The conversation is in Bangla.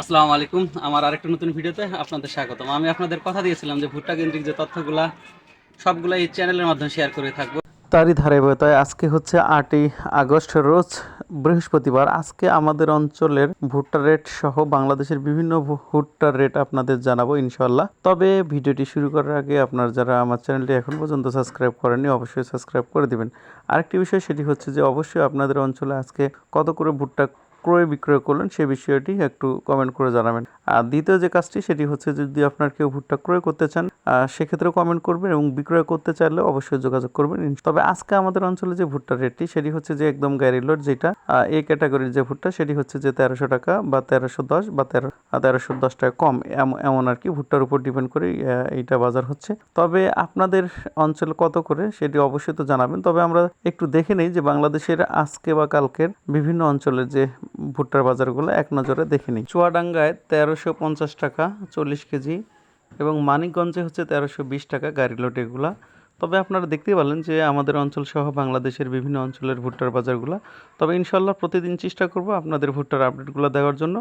আসসালামু আলাইকুম। আমার আরেকটা নতুন ভিডিওতে আপনাদের স্বাগতম। আমি আপনাদের কথা দিয়েছিলাম যে ভুট্টা কেন্দ্রিক যে তথ্যগুলা সবগুলা এই চ্যানেলের মাধ্যমে শেয়ার করে থাকব। তারই ধারাবাহিকতায় আজকে হচ্ছে আটই আগস্ট, রোজ বৃহস্পতিবার। আজকে আমাদের অঞ্চলের ভুট্টা রেট সহ বাংলাদেশের বিভিন্ন ভুট্টার রেট আপনাদের জানাব ইনশাল্লাহ তবে ভিডিওটি শুরু করার আগে আপনার যারা আমার চ্যানেলটি এখন পর্যন্ত সাবস্ক্রাইব করেননি, অবশ্যই সাবস্ক্রাইব করে দিবেন। আরেকটি বিষয় সেটি হচ্ছে যে, অবশ্যই আপনাদের অঞ্চলে আজকে কত করে ভুট্টা ক্রয় বিক্রয় করলেন সে বিষয়টি একটু কমেন্ট করে জানাবেন। আর দ্বিতীয় যে কাজটি সেটি হচ্ছে যদি আপনার কেউ ভুট্টা ক্রয় করতে চান সেক্ষেত্রে কমেন্ট করবেন এবং বিক্রয় করতে চাইলে অবশ্যই যোগাযোগ করবেন। তবে আজকে আমাদের অঞ্চলে যে ভুট্টার রেটটি সেটি হচ্ছে যে একদম গ্যারিলোড যেটা আহ, এই ক্যাটাগরির যে ভুট্টা সেটি হচ্ছে যে তেরোশো টাকা বা তেরোশো দশ বা তেরো তেরোশো দশ টাকা কম। এম- এমন আর কি ভুট্টার উপর ডিপেন্ড করে এইটা বাজার হচ্ছে। তবে আপনাদের অঞ্চলে কত করে সেটি অবশ্যই তো জানাবেন। তবে আমরা একটু দেখে নেই যে বাংলাদেশের আজকে বা কালকের বিভিন্ন অঞ্চলের যে ভুট্টার বাজারগুলো এক নজরে দেখে নিই। চুয়াডাঙ্গায় তেরোশো পঞ্চাশ টাকা চল্লিশ কেজি এবং মানিকগঞ্জে হচ্ছে তেরোশো বিশ টাকা গাড়ি লোট তবে আপনারা দেখতেই পারলেন যে আমাদের অঞ্চল সহ বাংলাদেশের বিভিন্ন অঞ্চলের ভুট্টার বাজারগুলো। তবে ইনশাল্লাহ প্রতিদিন চেষ্টা করব আপনাদের ভুট্টার আপডেটগুলো দেওয়ার জন্য।